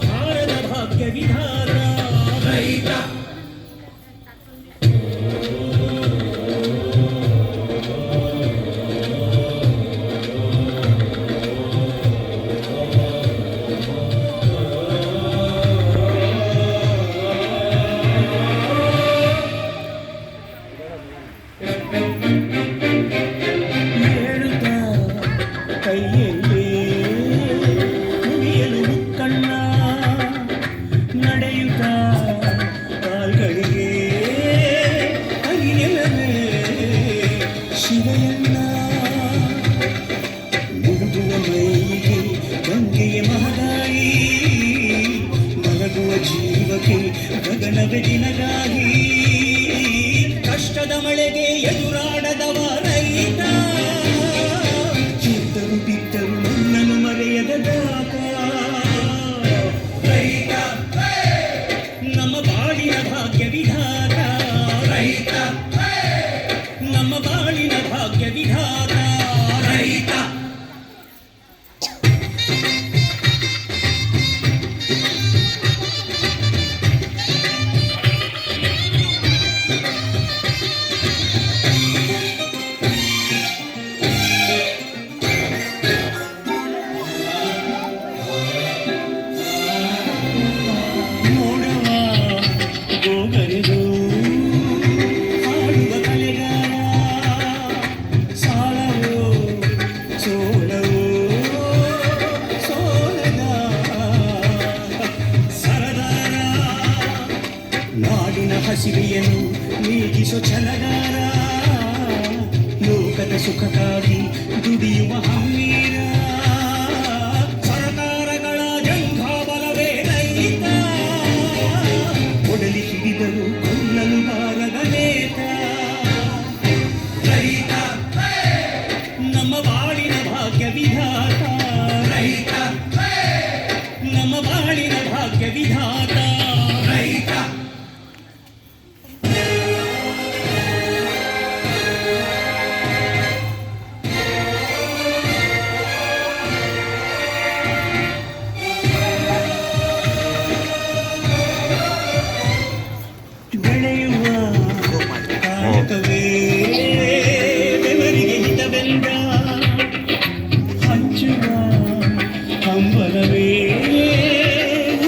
Bahia. ನಡೆಯುತ್ತ? ಕಾಲ್ಗಳಿಗೆ ಅರಿಯಲವೇ ಶಿವಯನ್ನ. ಮುಗುವ ಮೈಗೆ ಗಂಗೆಯ ಮಹದಾಯಿ ಮಲಗುವ ಕಷ್ಟದ ಮಳೆಗೆ ಎದುರಾಡದವ ರೈತ. ನಾಡಿನ ಹಸಿವೆಯನ್ನು ನೀಗಿಸೋ ಛಲಗಾರ ಲೋಕದ ಸುಖಕ್ಕಾಗಿ ದುಡಿಯುವ ಹಮ್ಮೀರ ಸರ್ಕಾರಗಳ ಜಂಘಾಬಲವೇ ರೈತ ಕೊಡಲಿ ಹಿಡಿದರು ಕೊಲ್ಲಲು ಬಾರದ ನೇತ ರೈತ ನಮ್ಮ ಬಾಳಿನ ಭಾಗ್ಯ ವಿಧಾತ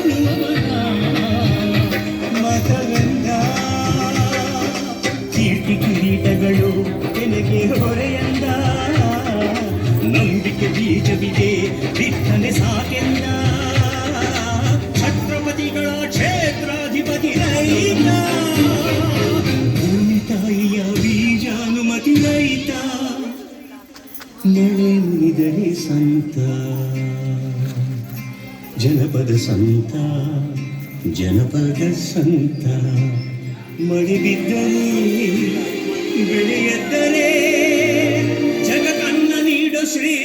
ಉಳುವವನ ಮತವೆಂದ ಕೀರ್ತಿ ಕಿರೀಟಗಳು ತೆನೆಗೆ ಹೊರೆಯಂದ. ನಂಬಿಕೆ ಬೀಜವಿದೆ ಬಿತ್ತನೆ ಮುನಿದರೆ ಸಂತ. ಜನಪದ ಸಂತ ಜನಪದ ಸಂತ. ಮಳೆ ಬಿದ್ದರೆ ಬೆಳೆಯದ್ದರೆ ಜಗ ಕನ್ನ ನೀಡು ಶ್ರೀ